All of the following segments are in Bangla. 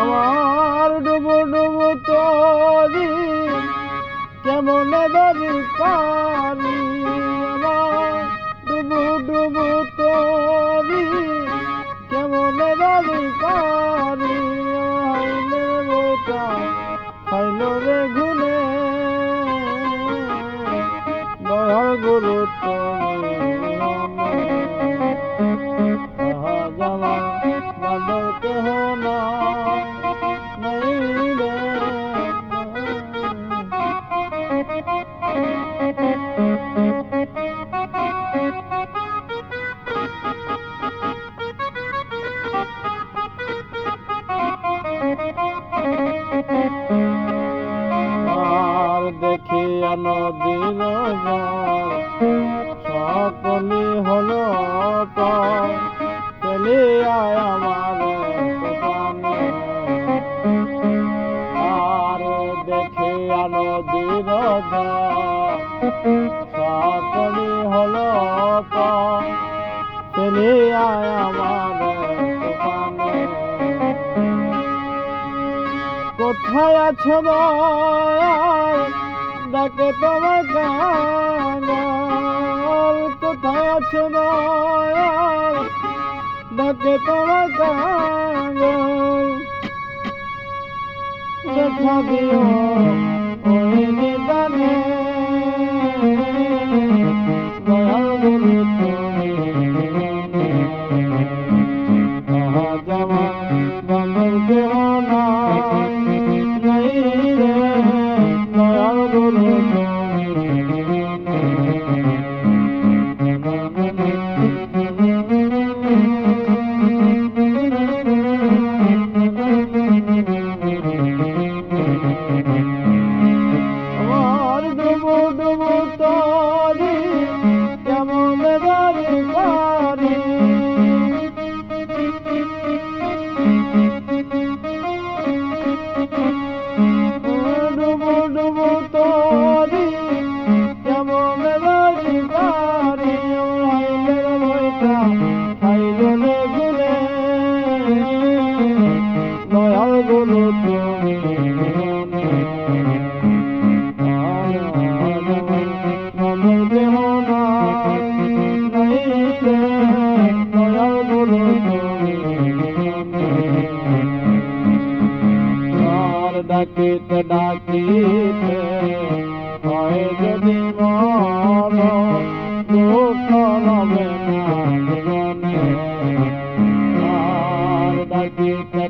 আমার ডুবু ডুবু তরি, কেমন ধরি পারি আমার ডুবু ডুবু তরি, কেমন ধরি পারি হাইলে রে ঘুনে দয়াল গুরু আর দেখিয়া নদীর সকলি হলো আমার আর দেখিয়া নদীর সকলি হলো আমার আছো দয়াল ডাকে তোমার গান কোথায় আছো ডাকে তোমার গান দেখা দিও ডাকিতে ডাকিতে হয় যদি মন দুঃখ রবে না জীবনে। ডাকিতে ডাকিতে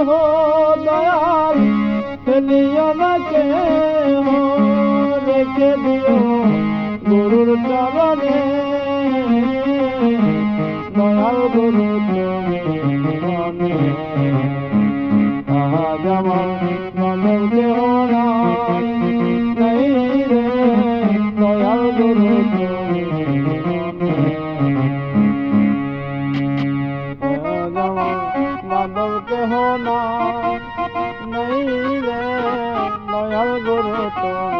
দেহ দয়াল ফেলিও না কে রেখে দিও গুরুর চরণে দয়াল গুরু তুমি মনে আহা যেমন মনের দেহ নাই রে দয়াল গুরু তুমি মনে কেহ নাই রে নয়াল গুরু তুমি